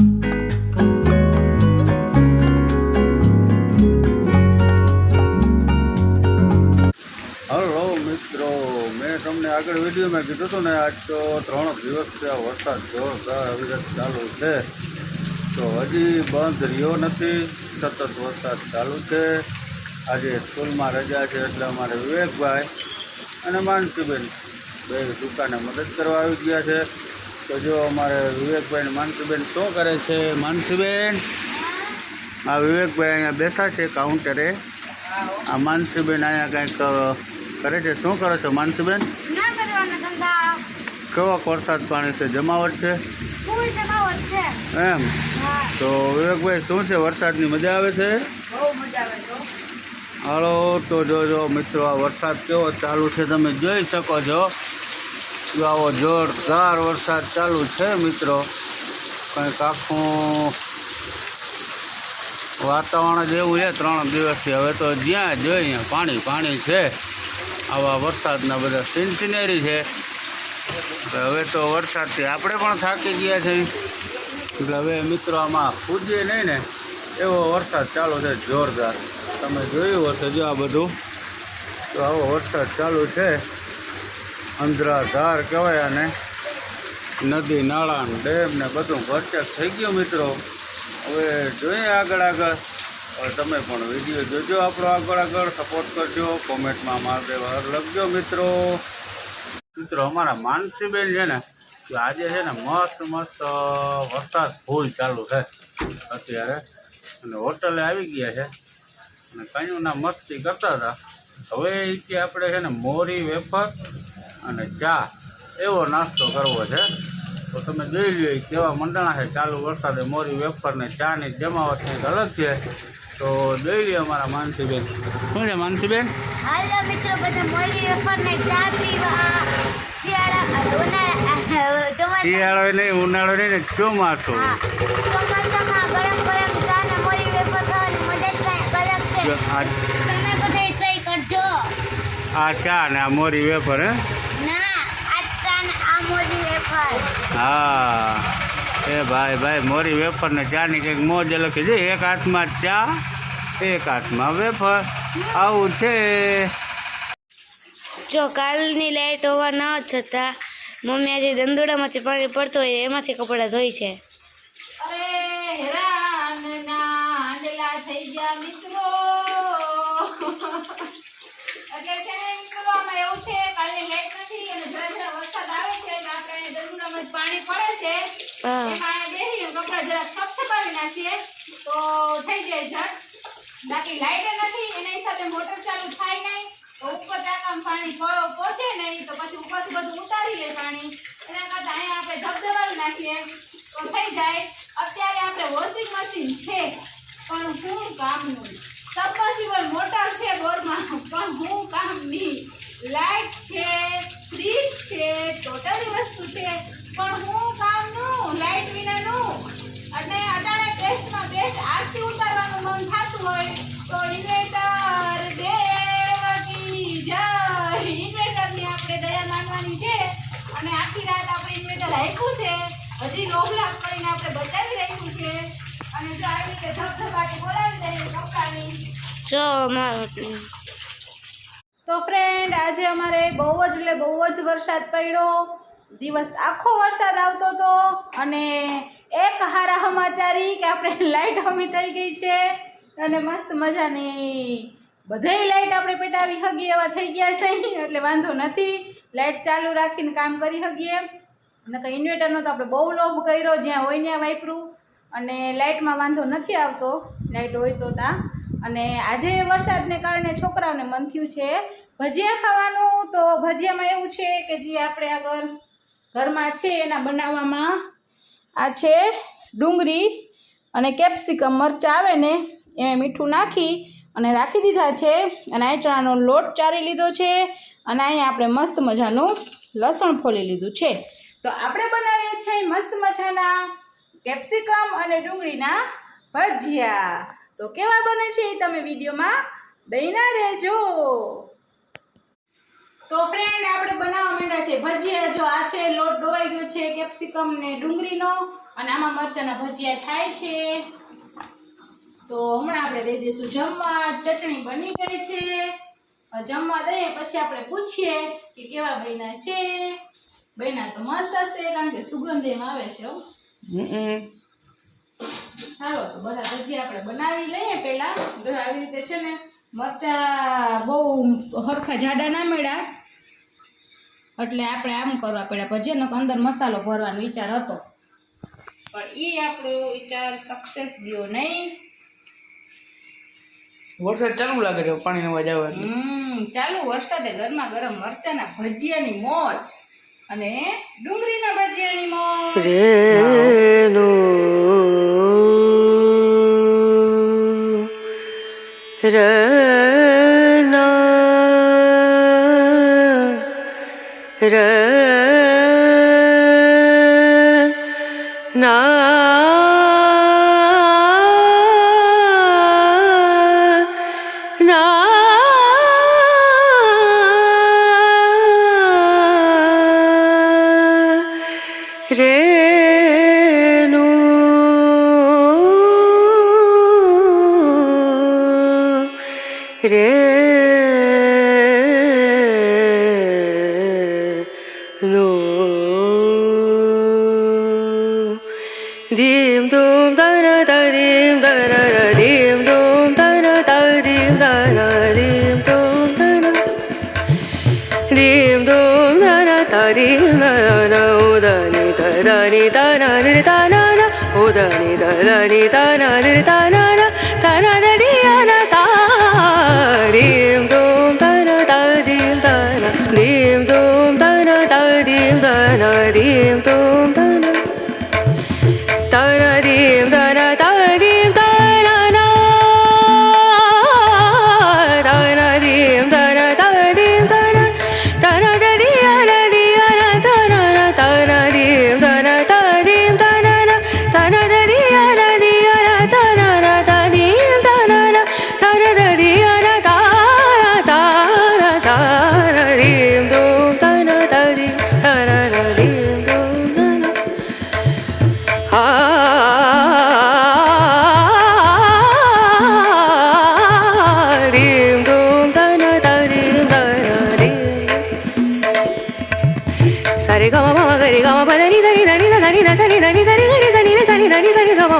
Hello મિત્રો, મેં તમને આગળ વિડીયોમાં કીધું હતું ને, આજ તો ત્રણ દિવસ આ વરસાદ જોરદાર અવિરત ચાલુ છે. તો હજી બંધ રહ્યો નથી, સતત વરસાદ ચાલુ છે. આજે સ્કૂલમાં રજા છે એટલે અમારે વિવેકભાઈ અને માનસીબેન બે દુકાને મદદ કરવા આવી ગયા છે. તો જો અમારે વિવેકભાઈ માનસીબેન શું કરે છે? માનસીબેન? આ વિવેકભાઈ અહીંયા બેસા છે કાઉન્ટરે આ માનસીબેન અહીંયા કંઈક કરે છે? શું કરો છો માનસીબેન? કેવો વરસાદ પાણી છે? જમાવટ છે? એમ? તો વિવેકભાઈ શું છે? વરસાદની મજા આવે છે? હાલો તો જોજો મિત્રો આ વરસાદ કેવો ચાલુ છે તમે જોઈ શકો છો. જો આવો જોરદાર વરસાદ ચાલુ છે મિત્રો. કંઈક આખું વાતાવરણ જ એવું છે ત્રણ દિવસથી. હવે તો જ્યાં જોઈએ પાણી પાણી છે. આવા વરસાદના બધા સિન્સિનેરી છે. હવે તો વરસાદથી આપણે પણ થાકી ગયા છે. એટલે હવે મિત્રો આમાં પૂજીએ નહીં ને, એવો વરસાદ ચાલુ છે જોરદાર. તમે જોયું હશે જો આ બધું. તો આવો વરસાદ ચાલુ છે. અંધરાધાર કહેવાય અને નદી નાળા ડેમ ને બધું ભરચક થઈ ગયું મિત્રો. હવે જોઈએ આગળ આગળ. હવે તમે પણ વીડિયો જોજો આપણો આગળ આગળ. સપોર્ટ કરજો. કોમેન્ટમાં મહાદેવ હર લખજો મિત્રો. મિત્રો, અમારા માનસીબેન છે ને આજે છે ને મસ્ત મસ્ત વરસાદ ફૂલ ચાલુ છે અત્યારે. અને હોટલે આવી ગયા છે. અને કયું ના મસ્તી કરતા હતા. હવે કે આપણે છે ને મોરી વેફર અને ચા એવો નાસ્તો કરવો છે. તો તમે જોઈ લો કેવા મંડાણા છે. ચાલુ વરસાદે મોરી વેફરને ચાની જમાવટ કંઈક અલગ છે. તો જોઈ લ્યો અમારા માનસીબેન. શું છે માનસીબેન? હાલો મિત્રો બધા મળી વેફર ચા પીવા. શિયાળા શિયાળો નહીં ઉનાળો નહીં ચોમાસું. ચોમાસામાં ગરમ ગરમ ચા ને મળી વેફર ખાવાની મજા જ અલગ છે. આ તમે બધા ટ્રાય કરજો. આ ચા ને આ મોરી વેફર હે ના આ ચા ને આ મળી વેફર હા. એ ભાઈ ભાઈ મોરી વેફરને ચાની કંઈક મોજ લખી છે એક હાથમાં ચા એક હાથમાં વેફર. આવું છે. જો કાલની લાઈટ હોવા ન છતાં મમ્મી આજે દંદોડામાંથી પાણી પડતું હોય એમાંથી કપડાં ધોઈ છે. અરે હેરાન ના આંડલા થઈ ગયા મિત્રો એટલે છે ને મિત્રો આમાં એવું છે કાલે લાઈટ નથી અને જરા જરા વરસાદ આવે છે એટલે આપણે દંડુરામાં જ પાણી પડે છે. એમાં બેસી કપડા જરા છપછપાવી નાખીએ. તો થઈ જાય ઝટ. બાકી લાઈટ નથી એના હિસાબે મોટર ચાલુ થાય નહીં. તો ઉપર ટાંકામાં પાણી પહોંચે નહીં તો પછી ઉપરથી બધું ઉતારી લે પાણી. એના કરતાં અહીંયા આપણે ધબધબાવી નાખીએ. તો થઈ જાય. અત્યારે આપણે વોશિંગ મશીન છે પણ શું કામનું. સબમર્સિબલ મોટર છે બોરમાં પણ હું કામની. લાઈટ છે, ફ્રીજ છે, ટોટલી વસ્તુ છે. પણ હું કામનું લાઈટ વિનાનું અને અટાણે બેસ્ટમાં બેસ્ટ આરસી ઉતારવાનું મન થતું હોય, તો ઇન્વેટર દેવકી, જય. ઇન્વેટરની આપણે દયા માનવાની છે. અને આખી રાત આપણે ઇન્વેટર રાખ્યું છે. હજી લોભ લાભ કરીને આપણે બચાવી રાખ્યું છે. અને જો આવી રીતે ધબધબાટી બોલાવી દઈએ કપડાની જો અમારો તો ફ્રેન્ડ આજે અમારે બહુ જ એટલે બહુ જ વરસાદ પડ્યો. દિવસ આખો વરસાદ આવતો હતો અને એક હારા સમાચારી કે આપણે લાઇટ હમી થઈ ગઈ છે અને મસ્ત મજાની બધેય લાઇટ આપણે પેટાવી હગી એવા થઈ ગયા છે. એટલે વાંધો નથી લાઇટ ચાલુ રાખીને કામ કરી હગીએ. અને કંઈ ઇન્વેટરનો તો આપણે બહુ લોભ કર્યો, જ્યાં હોય ત્યાં વાપરું. અને લાઇટમાં વાંધો નથી આવતો લાઇટ હોય તો ત્યાં અને આજે વરસાદને કારણે છોકરાઓને મન થયું છે ભજીયા ખાવાનું તો ભજીયામાં એવું છે કે જે આપણે આગળ ઘરમાં છે એના બનાવવામાં આ છે ડુંગળી અને કેપ્સિકમ મરચાં આવે ને એ મીઠું નાખી અને રાખી દીધા છે. અને આ ચણાનો લોટ ચારી લીધો છે અને અહીંયા આપણે મસ્ત મજાનું લસણ ફોલી લીધું છે. તો આપણે બનાવીએ છીએ મસ્ત મજાના કેપ્સિકમ અને ડુંગળીના ભજીયા. તો કેવા બને છે એ તમે વિડીયોમાં બન્યા રહેજો. તો ફ્રેન્ડ આપણે બનાવવા માંડ્યા છે ભજીયા. જો આ છે લોટ ડોવાઈ ગયો છે કેપ્સિકમ ને ડુંગળીનો. અને આમાં મરચાના ભજીયા થાય છે. તો હમણાં આપણે દઈ દઈશું જમવા. ચટણી બની ગઈ છે. જમવા દઈએ પછી આપણે પૂછીએ કે કેવા બન્યા છે. બન્યા તો મસ્ત હશે કારણ કે સુગંધ એમ આવે છે હો. ચાલો તો બધા ભજીયા આપણે બનાવી લઈએ પહેલાં. જો આવી રીતે છે ને મરચા બહુ હરખા જાડા ના મળ્યા. એટલે આપણે આમ કરવા પડ્યા. ભજીયાનો અંદર મસાલો ભરવાનો વિચાર હતો. પણ એ આપણો વિચાર સક્સેસ ગયો નહીં. વરસાદ ચાલુ લાગે છે પાણીનો અવાજ આવે. હમ ચાલુ વરસાદે ગરમા ગરમ મરચાના ભજીયાની મોજ અને ડુંગળીના ભજીયાની મોજ. રેનો. રના રના રે dim dum da na da dim da na na. Dim dum da na da dim da na. Dim dum da na. Dim dum da na da dim da na o da ni da da ni da na di da na na. Da ni da da ni da na di da na da na María. సరి గమ గరి గమ పదని సరి దని దని సరి దని సరి గరి సని సని దని సరి గమ